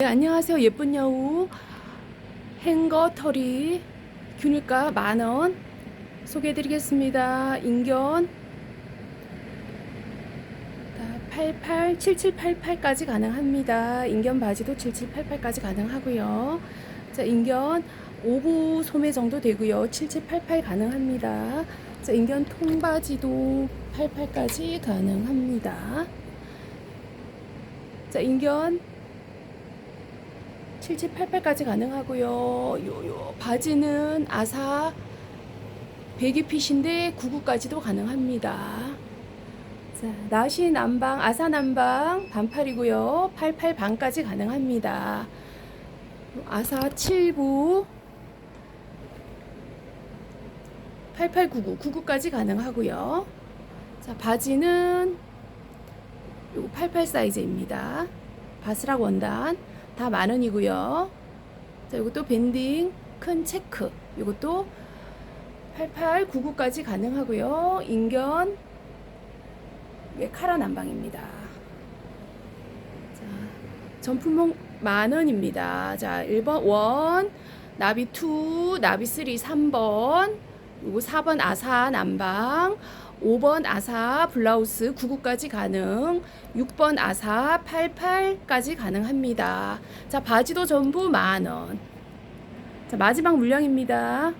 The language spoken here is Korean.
네, 안녕하세요. 예쁜 여우. 행거 털이 균일가 만원 소개해드리겠습니다. 인견 88, 7788까지 가능합니다. 인견 바지도 7788까지 가능하고요. 자, 인견 5부 소매 정도 되고요. 7788 가능합니다. 자, 인견 통바지도 88까지 가능합니다. 자, 인견 7788까지 가능하고요. 요 요 바지는 아사 배기핏인데 99까지도 가능합니다. 자, 나시 남방, 아사 남방 반팔이고요. 88 반까지 가능합니다. 아사 7부 8899, 99까지 가능하고요. 자, 바지는 요거 88 사이즈입니다. 바스락 원단 다 만 원이고요. 자, 이것도 밴딩 큰 체크. 이것도 88, 99까지 가능하고요. 인견 예, 카라 난방입니다. 자, 전품목 만 원입니다. 자, 1번 원, 나비 2, 나비 3, 3번, 요거 4번 아사 난방, 5번 아사 블라우스 99까지 가능, 6번 아사 88까지 가능합니다. 자, 바지도 전부 만 원. 자, 마지막 물량입니다.